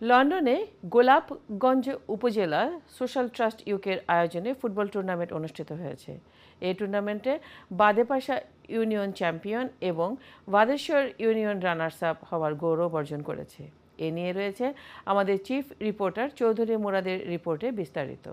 লন্ডনে গোলাপগঞ্জ উপজেলা social trust ইউকের আয়োজনে ফুটবল টুর্নামেন্ট অনুষ্ঠিত হয়েছে। এই টুর্নামেন্টে বাদেপাশা ইউনিয়ন চ্যাম্পিয়ন এবং বাদেশ্বর ইউনিয়ন রানার্স আপ হওয়ার গৌরব অর্জন করেছে। এ নিয়ে রয়েছে আমাদের চিফ রিপোর্টার চৌধুরী মুরাদের রিপোর্টে বিস্তারিত।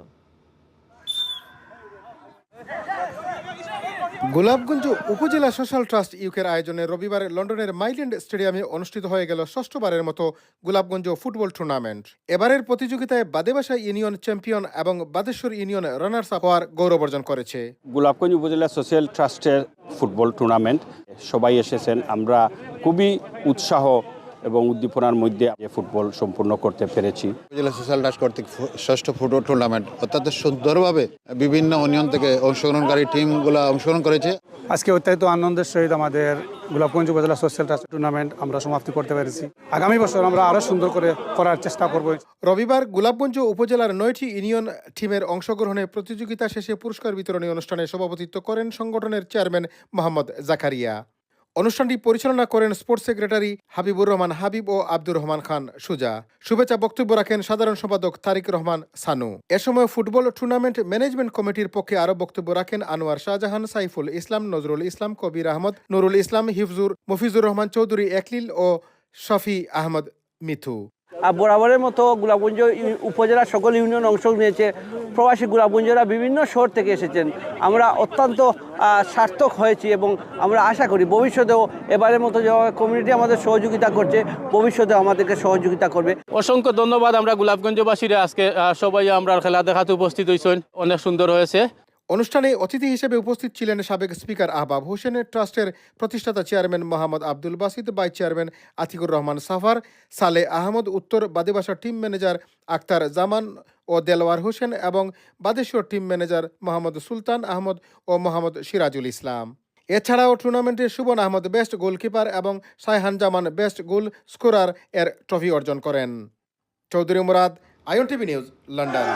গোলাপগঞ্জ উপজেলা সোশ্যাল ট্রাস্ট ইউকের আয়োজনে রবিবার লন্ডনের মাইল্যান্ড স্টেডিয়ামে অনুষ্ঠিত হয়ে গেল ষষ্ঠবারের মতো গোলাপগঞ্জ ফুটবল টুর্নামেন্ট। এবারের প্রতিযোগিতায় বাদেবাসা ইউনিয়ন চ্যাম্পিয়ন এবং বাদেশ্বর ইউনিয়ন রানার্স আপ হওয়ার গৌরব অর্জন করেছে। গোলাপগঞ্জ উপজেলা সোশ্যাল ট্রাস্টের ফুটবল টুর্নামেন্ট, সবাই এসেছেন। আমরা খুবই উৎসাহ এবং উদ্দীপনার মধ্যে ফুটবল সম্পূর্ণ করতে পেরেছি। উপজেলা সোশ্যাল ট্রাস্ট কর্তৃক ষষ্ঠ ফুটবল টুর্নামেন্ট অত্যন্ত সুন্দরভাবে বিভিন্ন ইউনিয়ন থেকে অংশগ্রহণকারী টিমগুলো অংশগ্রহণ করেছে। আজকে অত্যন্ত আনন্দের সহিত আমাদের গোলাপগঞ্জ উপজেলা সোশ্যাল ট্রাস্ট টুর্নামেন্ট আমরা সমাপ্তি করতে পেরেছি। আগামী বছর আমরা আরও সুন্দর করে করার চেষ্টা করব। রবিবার গোলাপগঞ্জ উপজেলার নয়টি ইউনিয়ন টিমের অংশগ্রহণে প্রতিযোগিতা শেষে পুরস্কার বিতরণী অনুষ্ঠানে সভাপতিত্ব করেন সংগঠনের চেয়ারম্যান মোহাম্মদ জাকারিয়া। অনুষ্ঠানটি পরিচালনা করেন স্পোর্টস সেক্রেটারি হাবিবুর রহমান হাবিব ও আব্দুর রহমান খান সুজা। শুভেচ্ছা বক্তব্য রাখেন সাধারণ সম্পাদক তারিক রহমান সানু। এ সময় ফুটবল টুর্নামেন্ট ম্যানেজমেন্ট কমিটির পক্ষে আরও বক্তব্য রাখেন আনোয়ার শাহজাহান, সাইফুল ইসলাম, নজরুল ইসলাম, কবির আহমদ, নুরুল ইসলাম, হিফজুর, মফিজুর রহমান চৌধুরী, একলিল ও শফি আহমদ মিথু। বরাবরের মতো গোলাপগঞ্জ উপজেলার সকল ইউনিয়ন অংশ নিয়েছে। প্রবাসী গোলাপগঞ্জরা বিভিন্ন শহর থেকে এসেছেন। আমরা অত্যন্ত সার্থক হয়েছি এবং আমরা আশা করি ভবিষ্যতেও এবারের মতো যে কমিউনিটি আমাদের সহযোগিতা করছে, ভবিষ্যতেও আমাদেরকে সহযোগিতা করবে। অসংখ্য ধন্যবাদ আমরা গোলাপগঞ্জবাসীরা। আজকে সবাই আমরা খেলা দেখাতে উপস্থিত হয়েছেন। অনেক সুন্দর হয়েছে। অনুষ্ঠানে অতিথি হিসেবে উপস্থিত ছিলেন সাবেক স্পিকার আহবাব হোসেন, ট্রাস্টের প্রতিষ্ঠাতা chairman Mohammad Abdul Basid, vice chairman Atiqur Rahman Safar, Saleh Ahmad Uttar Badebasa team manager Akhtar Zaman ও দেলওয়ার হোসেন এবং বাদেশ্বর টিম ম্যানেজার মোহাম্মদ সুলতান আহমদ ও মোহাম্মদ সিরাজুল ইসলাম। এছাড়াও টুর্নামেন্টে সুবন আহমদ বেস্ট গোলকিপার এবং Saihan Zaman best goal scorer এর ট্রফি অর্জন করেন। চৌধুরী মুরাদ আইন টিভি নিউজ, লন্ডন।